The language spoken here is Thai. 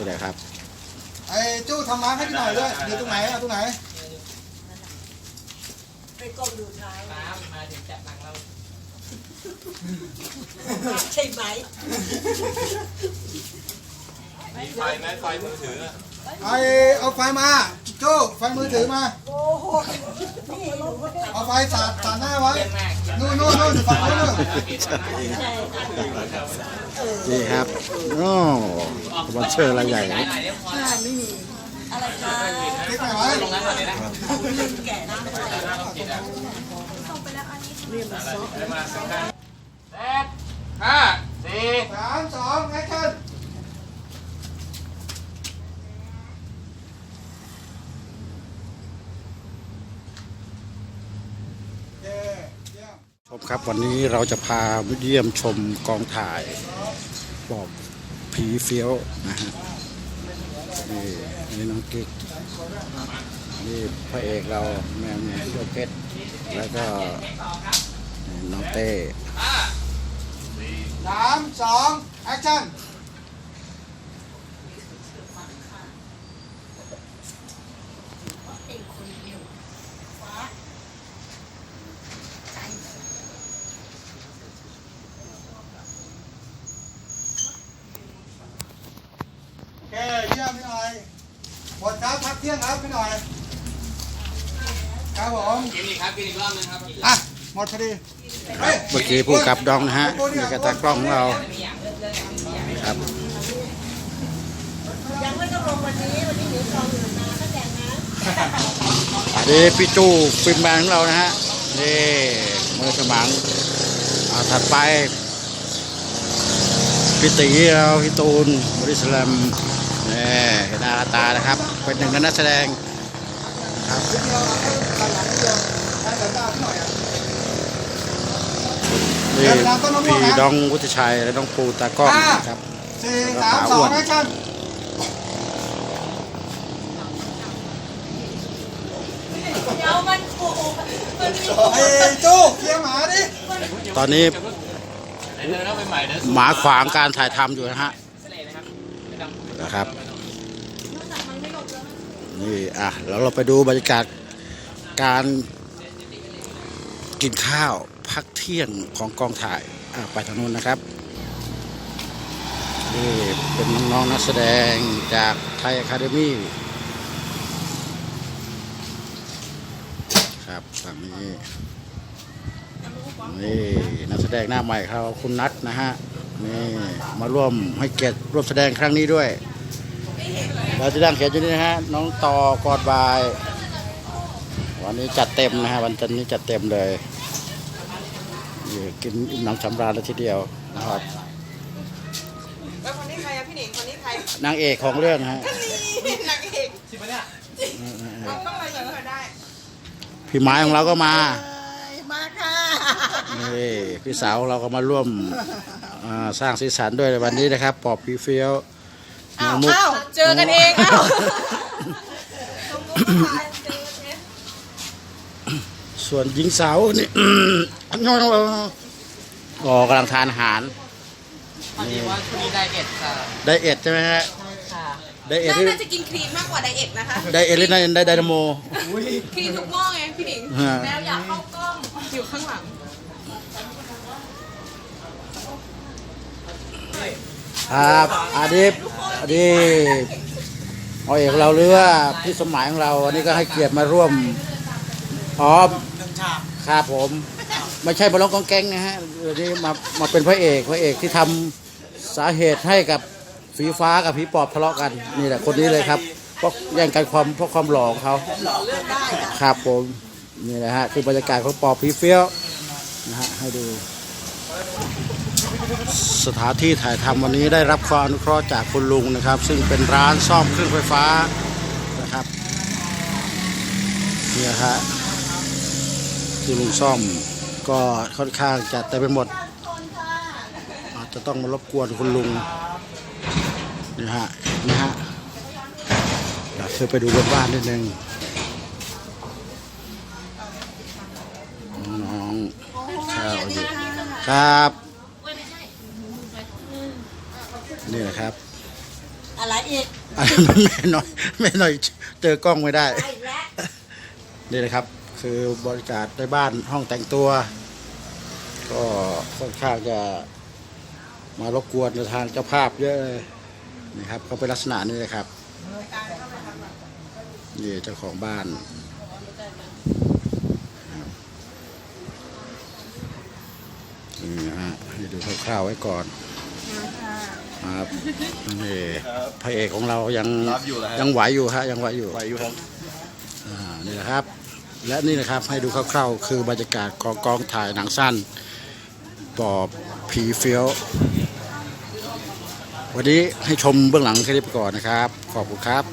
นี่แหละครับ ไอ้จู้ทำมาร์คให้พี่หน่อยด้วยอยู่ตรงไหนเอาตรงไหน ไปก้มดูเท้าน้ำมาถึงจับหลังเราใช่ไหมมีไฟไหมไฟมือถืออะไอ้เอาไฟมาจู้ไฟมือถือมา โอ้โหนี่หนูก็ได้เอาไฟสาดสาดหน้าไว้เยี่ยมมากนู่นนู่นนู่นอยู่ฝั่งนู้นนู่น นี่ครับโอ้สปอนเซอร์รายใหญ่หน่อยเดี๋ยวพอไม่มีอะไรคะคลิกไหนไว้ลงนั้นก่อนเลยนะลืมแก่น้ำอะไรแปดห้าสี่สามสองแอคชั่นเย้เยี่ยมชมครับวันนี้เราจะพาเยี่ยมชมกองถ่าย ปอบผีเฟี้ยวนะฮะนี่นี่น้องกิ๊กนี่พระเอกเราแมวเนี่ยโเพชรแล้วก็น้องเต้สามสองแอคชั่น เคเยี่ยมพี่หน่อยหมดครับพักเที่ยงครับพี่หน่อย ครับผมกินอีกครับกินอีกรอบนึงครับอะหมดพอดีฮ้ยเมื่อกี้ผู้กำกับดองนะฮะนี่กระตากล้องของเราครับยังไม่ต้องลงวันนี้วันนี้หนูจองอยู่มาก็แดงนะอันนี้พี่จู้ฟิล์มแมนของเรานะฮะนี่มือสมังอ่าถัดไปพี่ตีเราพี่ตูนบริสแลม นี่เห็นหน้าค่าตานะครับ เป็นหนึ่งในนักแสดงครับนิดเดียวเอาหลังนิดเดียวให้เดี๋ยวตามพี่หน่อยอะนี่พี่ดองวุฒิชัยและน้องปูตากล้องนะครับสี่สามสองแอคชั่นเดี๋ยวมันโอ้โหมันมีไอ้จู้เคลียร์หมาดิ ตอนนี้เดินเข้าไปใหม่เดี๋ยวหมาขวางการถ่ายทำอยู่นะฮะ นะครับ นี่อะแล้วเราไปดูบรรยากาศการกินข้าวพักเที่ยงของกองถ่ายอะไปทางนู้นนะครับนี่เป็นน้องๆนักแสดงจากไทยอะคาเดมี่ครับฝั่งนี้นี่นักแสดงหน้าใหม่เขาคุณนัทนะฮะนี่มาร่วมให้เกียรติร่วมแสดงครั้งนี้ด้วย เราจะดังเขียนอยู่นี่นะฮะ น้องต่อกอดบาย วันนี้จัดเต็มนะฮะ วันจันทร์นี้จัดเต็มเลยนี่กินอิ่มหน้ำสำราญเลยทีเดียวนะครับแล้วคนนี้ใครอะพี่หนิงคนนี้ใครนางเอกของเรื่องฮะนี่นางเอกชิบะเนี่ยมันต้องมาอย่างนี้ได้พี่ไม้ของเราก็มามาค่ะนี่พี่สาวของเราก็มาร่วมอ่าสร้างสีสันด้วยในวันนี้นะครับ ปอบพีเฟี้ยว อ้าวน้งมุกอ้าวเจอกันเองอ้าวส่วนหญิงสาวนี่อ๋อกำลังทานอาหารพอดีว่าช่วงนี้ไดเอทค่ะไดเอทใช่ไหมฮะค่ะไดเอทที่น่าจะกินครีมมากกว่าไดเอทนะคะไดเอทหรือไดไดนาโมครีมทุกหม้อไงพี่หนิงฮะแมวอยากเข้ากล้องอยู่ข้างหลัง ครับอาดิบอาดิบเอาเอกเราหรือว่าพี่สมหมายของเราอันนี้ก็ให้เกียรติมาร่วมพร้อมครับผม ไม่ใช่บอลลงกองแกงนะฮะอันนี้มามาเป็นพระเอกพระเอกที่ทำสาเหตุให้กับฝีฟ้ากับผีปอบทะเลาะกันนี่แหละคนนี้เลยครับเพราะแย่งกันความเพราะความหล่อของเขาครับผมนี่แหละฮะคือบรรยากาศของปอบผีเฟี้ยวนะฮะให้ดู สถานที่ถ่ายทำวันนี้ได้รับความอนุเคราะห์จากคุณลุงนะครับ ซึ่งเป็นร้านซ่อมเครื่องไฟฟ้านะครับเนี่ยฮะที่ลุงซ่อมก็ค่อนข้างจะเต็มไปหมด อาจจะต้องมารบกวนคุณลุงนี่ฮะนะฮะเดี๋ยวเธอไปดูบนบ้านนิดนึงน้องข้าวอยู่ครับ นี่แหละครับอะไรอีกอันนั้นแม่หน่อยแม่หน่อยเจอกล้องไม่ได้ไปอีกแล้วนี่นะครับ คือบริการในบ้านห้องแต่งตัว ก็ค่อนข้างจะมารบกวนทางเจ้าภาพเยอะเลยนี่ครับเขาเป็นลักษณะนี้เลยครับนี่เจ้าของบ้านนี่นะฮะให้ดูคร่าวๆไว้ก่อน ครับนี่พระเอกของเรายังรับอยู่แล้วฮะ ยังไหวอยู่ฮะยังไหวอยู่ไหวอยู่ครับ อ่านี่นะครับ และนี่นะครับให้ดูคร่าวๆ คือบรรยากาศของกองถ่ายหนังสั้นปอบผีเฟี้ยว วันนี้ให้ชมเบื้องหลังแค่นี้ไปก่อนนะครับ ขอบคุณครับ